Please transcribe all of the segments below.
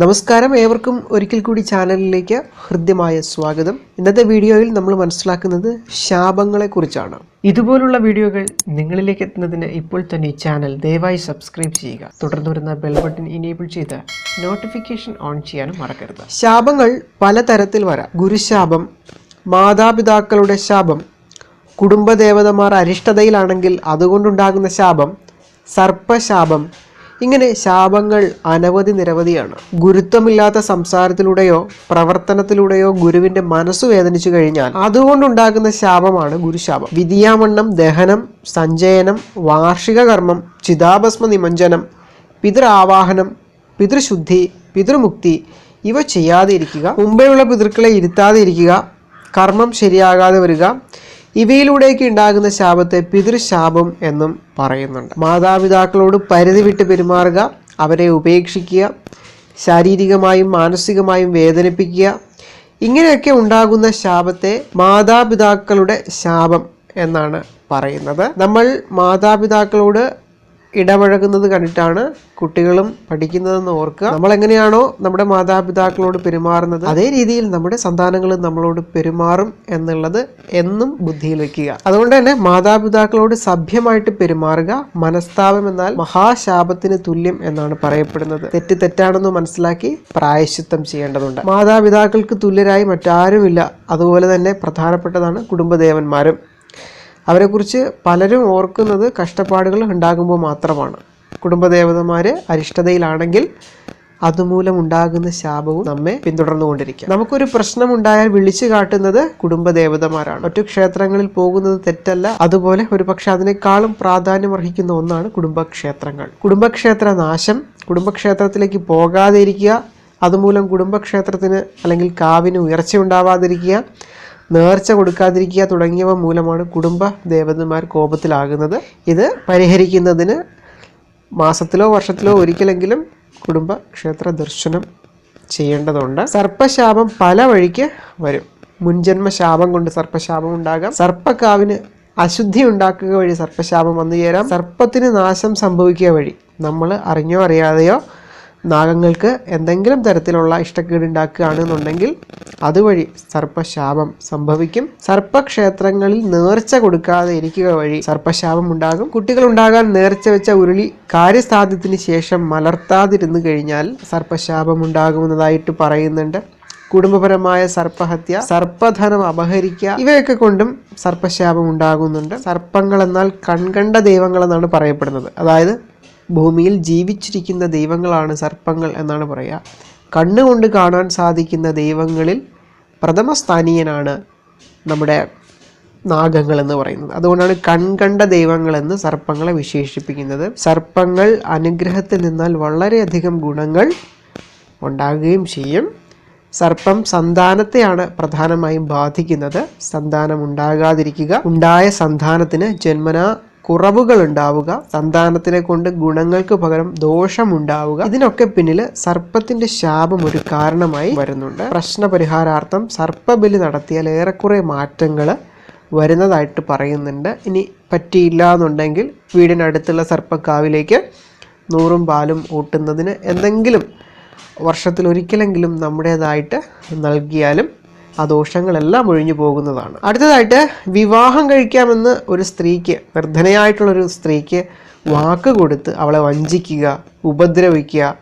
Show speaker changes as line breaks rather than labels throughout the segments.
നമസ്കാരം. ഏവർക്കും ഒരിക്കൽ കൂടി ചാനലിലേക്ക് ഹൃദ്യമായ സ്വാഗതം. ഇന്നത്തെ വീഡിയോയിൽ നമ്മൾ മനസ്സിലാക്കുന്നത് ശാപങ്ങളെക്കുറിച്ചാണ് ഇതുപോലുള്ള വീഡിയോകൾ നിങ്ങളിലേക്ക് എത്തുന്നതിന് ഇപ്പോൾ തന്നെ ഈ ചാനൽ ദയവായി സബ്സ്ക്രൈബ് ചെയ്യുക. തുടർന്ന് വരുന്ന ബെൽ ബട്ടൺ ഇനേബിൾ ചെയ്ത് നോട്ടിഫിക്കേഷൻ ഓൺ ചെയ്യാനും മറക്കരുത്. ശാപങ്ങൾ പലതരത്തിൽ വരാം. ഗുരുശാപം മാതാപിതാക്കളുടെ ശാപം കുടുംബദേവതമാർ അരിഷ്ടതയിലാണെങ്കിൽ അതുകൊണ്ടുണ്ടാകുന്ന ശാപം സർപ്പശാപം ഇങ്ങനെ ശാപങ്ങൾ അനവധി നിരവധിയാണ്. ഗുരുത്വമില്ലാത്ത സംസാരത്തിലൂടെയോ പ്രവർത്തനത്തിലൂടെയോ ഗുരുവിന്റെ മനസ്സ് വേദനിച്ചു കഴിഞ്ഞാൽ അതുകൊണ്ടുണ്ടാകുന്ന ശാപമാണ് ഗുരുശാപം. വിധിയാമണ്ണം ദഹനം സഞ്ചയനം വാർഷിക കർമ്മം ചിതാഭസ്മ നിമഞ്ജനം പിതൃആവാഹനം പിതൃശുദ്ധി പിതൃമുക്തി ഇവ ചെയ്യാതിരിക്കുക മുമ്പെയുള്ള പിതൃക്കളെ ഇരുത്താതെ ഇരിക്കുക കർമ്മം ശരിയാകാതെ വരിക ഇവയിലൂടെയൊക്കെ ഉണ്ടാകുന്ന ശാപത്തെ പിതൃശാപം എന്നും പറയുന്നുണ്ട്. മാതാപിതാക്കളോട് പരിധി വിട്ട് പെരുമാറുക അവരെ ഉപേക്ഷിക്കുക ശാരീരികമായും മാനസികമായും വേദനിപ്പിക്കുക ഇങ്ങനെയൊക്കെ ഉണ്ടാകുന്ന ശാപത്തെ മാതാപിതാക്കളുടെ ശാപം എന്നാണ് പറയുന്നത്. നമ്മൾ മാതാപിതാക്കളോട് ഇടപഴകുന്നത് കണ്ടിട്ടാണ് കുട്ടികളും പഠിക്കുന്നതെന്ന് ഓർക്കുക. നമ്മൾ എങ്ങനെയാണോ നമ്മുടെ മാതാപിതാക്കളോട് പെരുമാറുന്നത് അതേ രീതിയിൽ നമ്മുടെ സന്താനങ്ങൾ നമ്മളോട് പെരുമാറും എന്നുള്ളത് എന്നും ബുദ്ധിയിൽ വെക്കുക. അതുകൊണ്ട് തന്നെ മാതാപിതാക്കളോട് സഭ്യമായിട്ട് പെരുമാറുക മനസ്താപം എന്നാൽ മഹാശാപത്തിന് തുല്യം എന്നാണ് പറയപ്പെടുന്നത്. തെറ്റ് തെറ്റാണെന്ന് മനസ്സിലാക്കി പ്രായശ്ചിത്തം ചെയ്യേണ്ടതുണ്ട്. മാതാപിതാക്കൾക്ക് തുല്യരായി മറ്റാരുമില്ല. അതുപോലെ തന്നെ പ്രധാനപ്പെട്ടതാണ് കുടുംബദേവന്മാരും. അവരെക്കുറിച്ച് പലരും ഓർക്കുന്നത് കഷ്ടപ്പാടുകൾ ഉണ്ടാകുമ്പോൾ മാത്രമാണ്. കുടുംബദേവതമാർ അരിഷ്ടതയിലാണെങ്കിൽ അതുമൂലം ഉണ്ടാകുന്ന ശാപവും നമ്മെ പിന്തുടർന്നുകൊണ്ടിരിക്കുക നമുക്കൊരു പ്രശ്നം ഉണ്ടായാൽ വിളിച്ചു കാട്ടുന്നത് കുടുംബദേവതമാരാണ്. മറ്റു ക്ഷേത്രങ്ങളിൽ പോകുന്നത് തെറ്റല്ല. അതുപോലെ ഒരു പക്ഷെ അതിനേക്കാളും പ്രാധാന്യം അർഹിക്കുന്ന ഒന്നാണ് കുടുംബക്ഷേത്രങ്ങൾ. കുടുംബക്ഷേത്ര നാശം കുടുംബക്ഷേത്രത്തിലേക്ക് പോകാതെ ഇരിക്കുക അതുമൂലം കുടുംബക്ഷേത്രത്തിന് അല്ലെങ്കിൽ കാവിന് ഉയർച്ച ഉണ്ടാവാതിരിക്കുക നേർച്ച കൊടുക്കാതിരിക്കുക തുടങ്ങിയവ മൂലമാണ് കുടുംബ ദേവതന്മാർ കോപത്തിലാകുന്നത്. ഇത് പരിഹരിക്കുന്നതിന് മാസത്തിലോ വർഷത്തിലോ ഒരിക്കലെങ്കിലും കുടുംബ ക്ഷേത്ര ദർശനം ചെയ്യേണ്ടതുണ്ട്. സർപ്പശാപം പല വഴിക്ക് വരും. മുൻജന്മ ശാപം കൊണ്ട് സർപ്പശാപം ഉണ്ടാകാം. സർപ്പക്കാവിന് അശുദ്ധി ഉണ്ടാക്കുക വഴി സർപ്പശാപം വന്നു ചേരാം. സർപ്പത്തിന് നാശം സംഭവിക്കുക വഴി നമ്മൾ അറിഞ്ഞോ അറിയാതെയോ നാഗങ്ങൾക്ക് എന്തെങ്കിലും തരത്തിലുള്ള ഇഷ്ടക്കേട് ഉണ്ടാക്കുകയാണെന്നുണ്ടെങ്കിൽ അതുവഴി സർപ്പശാപം സംഭവിക്കും. സർപ്പക്ഷേത്രങ്ങളിൽ നേർച്ച കൊടുക്കാതെ ഇരിക്കുക വഴി സർപ്പശാപം ഉണ്ടാകും. കുട്ടികൾ ഉണ്ടാകാൻ നേർച്ച വെച്ച ഉരുളി കാര്യസാധ്യത്തിന് ശേഷം മലർത്താതിരുന്നു കഴിഞ്ഞാൽ സർപ്പശാപം ഉണ്ടാകുമെന്നതായിട്ട് പറയുന്നുണ്ട്. കുടുംബപരമായ സർപ്പഹത്യ സർപ്പധനം അപഹരിക്കുക ഇവയൊക്കെ കൊണ്ടും സർപ്പശാപം ഉണ്ടാകുന്നുണ്ട്. സർപ്പങ്ങൾ എന്നാൽ കൺകണ്ട ദൈവങ്ങൾ എന്നാണ് പറയപ്പെടുന്നത്. അതായത് ഭൂമിയിൽ ജീവിച്ചിരിക്കുന്ന ദൈവങ്ങളാണ് സർപ്പങ്ങൾ എന്നാണ് പറയുക. കണ്ണുകൊണ്ട് കാണാൻ സാധിക്കുന്ന ദൈവങ്ങളിൽ പ്രഥമസ്ഥാനീയനാണ് നമ്മുടെ നാഗങ്ങൾ എന്ന് പറയുന്നത്. അതുകൊണ്ടാണ് കൺകണ്ട ദൈവങ്ങളെന്ന് സർപ്പങ്ങളെ വിശേഷിപ്പിക്കുന്നത്. സർപ്പങ്ങൾ അനുഗ്രഹത്തിൽ നിന്നാൽ വളരെയധികം ഗുണങ്ങൾ ഉണ്ടാകുകയും ചെയ്യും. സർപ്പം സന്താനത്തെയാണ് പ്രധാനമായും ബാധിക്കുന്നത്. സന്താനം ഉണ്ടാകാതിരിക്കുക. ഉണ്ടായ സന്താനത്തിന് ജന്മനാ കുറവുകൾ ഉണ്ടാവുക സന്താനത്തിനെ കൊണ്ട് ഗുണങ്ങൾക്ക് പകരം ദോഷമുണ്ടാവുക ഇതിനൊക്കെ പിന്നിൽ സർപ്പത്തിന്റെ ശാപം ഒരു കാരണമായി വരുന്നുണ്ട്. പ്രശ്ന പരിഹാരാർത്ഥം സർപ്പബലി നടത്തിയാൽ ഏറെക്കുറെ മാറ്റങ്ങൾ വരുന്നതായിട്ട് പറയുന്നുണ്ട്. ഇനി പറ്റിയില്ല എന്നുണ്ടെങ്കിൽ വീടിനടുത്തുള്ള സർപ്പക്കാവിലേക്ക് നൂറും പാലും ഊട്ടുന്നതിന് എന്തെങ്കിലും വർഷത്തിൽ ഒരിക്കലെങ്കിലും നമ്മുടേതായിട്ട് നൽകിയാലും ആ ദോഷങ്ങളെല്ലാം ഒഴിഞ്ഞു പോകുന്നതാണ്. അടുത്തതായിട്ട് വിവാഹം കഴിക്കാമെന്ന് ഒരു സ്ത്രീക്ക് നിർധനയായിട്ടുള്ളൊരു സ്ത്രീക്ക് വാക്ക് കൊടുത്ത് അവളെ വഞ്ചിക്കുക ഉപദ്രവിക്കുക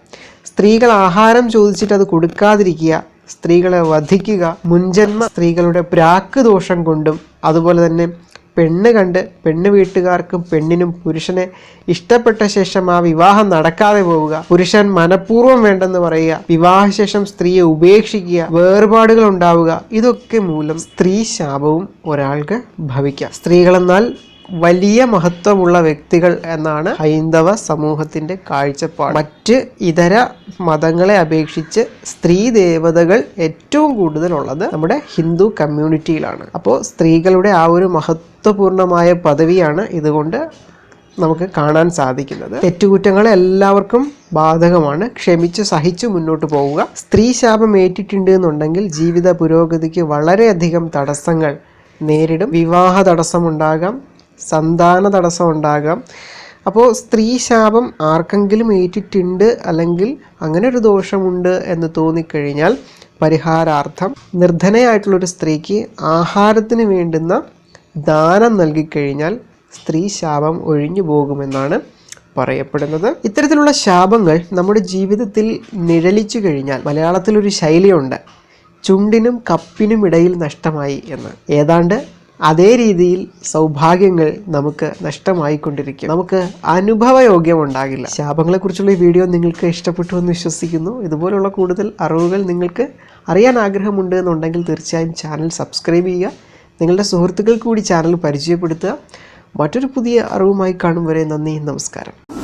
സ്ത്രീകൾ ആഹാരം ചോദിച്ചിട്ട് അത് കൊടുക്കാതിരിക്കുക സ്ത്രീകളെ വധിക്കുക മുൻജന്മ സ്ത്രീകളുടെ പ്രാക്ക് ദോഷം കൊണ്ടും അതുപോലെ തന്നെ പെണ്ണ് കണ്ട് പെണ്ണ് വീട്ടുകാർക്കും പെണ്ണിനും പുരുഷനെ ഇഷ്ടപ്പെട്ട ശേഷം ആ വിവാഹം നടക്കാതെ പോവുക. പുരുഷൻ മനഃപൂർവം വേണ്ടെന്ന് പറയുക. വിവാഹശേഷം സ്ത്രീയെ ഉപേക്ഷിക്കുക. വേർപാടുകൾ ഉണ്ടാവുക. ഇതൊക്കെ മൂലം സ്ത്രീ ശാപവും ഒരാൾക്ക് ഭവിക്കാം. സ്ത്രീകളെന്നാൽ വലിയ മഹത്വമുള്ള വ്യക്തികൾ എന്നാണ് ഹൈന്ദവ സമൂഹത്തിന്റെ കാഴ്ചപ്പാട്. മറ്റ് ഇതര മതങ്ങളെ അപേക്ഷിച്ച് സ്ത്രീ ദേവതകൾ ഏറ്റവും കൂടുതലുള്ളത് നമ്മുടെ ഹിന്ദു കമ്മ്യൂണിറ്റിയിലാണ്. അപ്പോൾ സ്ത്രീകളുടെ ആ ഒരു മഹത്വപൂർണമായ പദവിയാണ് ഇതുകൊണ്ട് നമുക്ക് കാണാൻ സാധിക്കുന്നത്. തെറ്റുകുറ്റങ്ങൾ എല്ലാവർക്കും ബാധകമാണ്. ക്ഷമിച്ച് സഹിച്ചു മുന്നോട്ട് പോവുക. സ്ത്രീ ശാപം ഏറ്റിട്ടുണ്ട് എന്നുണ്ടെങ്കിൽ ജീവിത പുരോഗതിക്ക് വളരെയധികം തടസ്സങ്ങൾ നേരിടും. വിവാഹ തടസ്സമുണ്ടാകാം. സന്താന തടസ്സം ഉണ്ടാകാം. അപ്പോൾ സ്ത്രീ ശാപം ആർക്കെങ്കിലും ഏറ്റിട്ടുണ്ട് അല്ലെങ്കിൽ അങ്ങനെ ഒരു ദോഷമുണ്ട് എന്ന് തോന്നിക്കഴിഞ്ഞാൽ പരിഹാരാർത്ഥം നിർധനയായിട്ടുള്ളൊരു സ്ത്രീക്ക് ആഹാരത്തിന് വേണ്ടുന്ന ദാനം നൽകിക്കഴിഞ്ഞാൽ സ്ത്രീ ശാപം ഒഴിഞ്ഞു പോകുമെന്നാണ് പറയപ്പെടുന്നത്. ഇത്തരത്തിലുള്ള ശാപങ്ങൾ നമ്മുടെ ജീവിതത്തിൽ നിഴലിച്ചു കഴിഞ്ഞാൽ മലയാളത്തിലൊരു ശൈലിയുണ്ട് ചുണ്ടിനും കപ്പിനും ഇടയിൽ നഷ്ടമായി എന്ന്. ഏതാണ്ട് അതേ രീതിയിൽ സൗഭാഗ്യങ്ങൾ നമുക്ക് നഷ്ടമായിക്കൊണ്ടിരിക്കും. നമുക്ക് അനുഭവയോഗ്യം ഉണ്ടാകില്ല ശാപങ്ങളെക്കുറിച്ചുള്ള ഈ വീഡിയോ നിങ്ങൾക്ക് ഇഷ്ടപ്പെട്ടു എന്ന് വിശ്വസിക്കുന്നു. ഇതുപോലുള്ള കൂടുതൽ അറിവുകൾ നിങ്ങൾക്ക് അറിയാൻ ആഗ്രഹമുണ്ട് എന്നുണ്ടെങ്കിൽ തീർച്ചയായും ചാനൽ സബ്സ്ക്രൈബ് ചെയ്യുക. നിങ്ങളുടെ സുഹൃത്തുക്കൾക്ക് കൂടി ചാനൽ പരിചയപ്പെടുത്തുക. മറ്റൊരു പുതിയ അറിവുമായി കാണും വരെ. നന്ദി. നമസ്കാരം.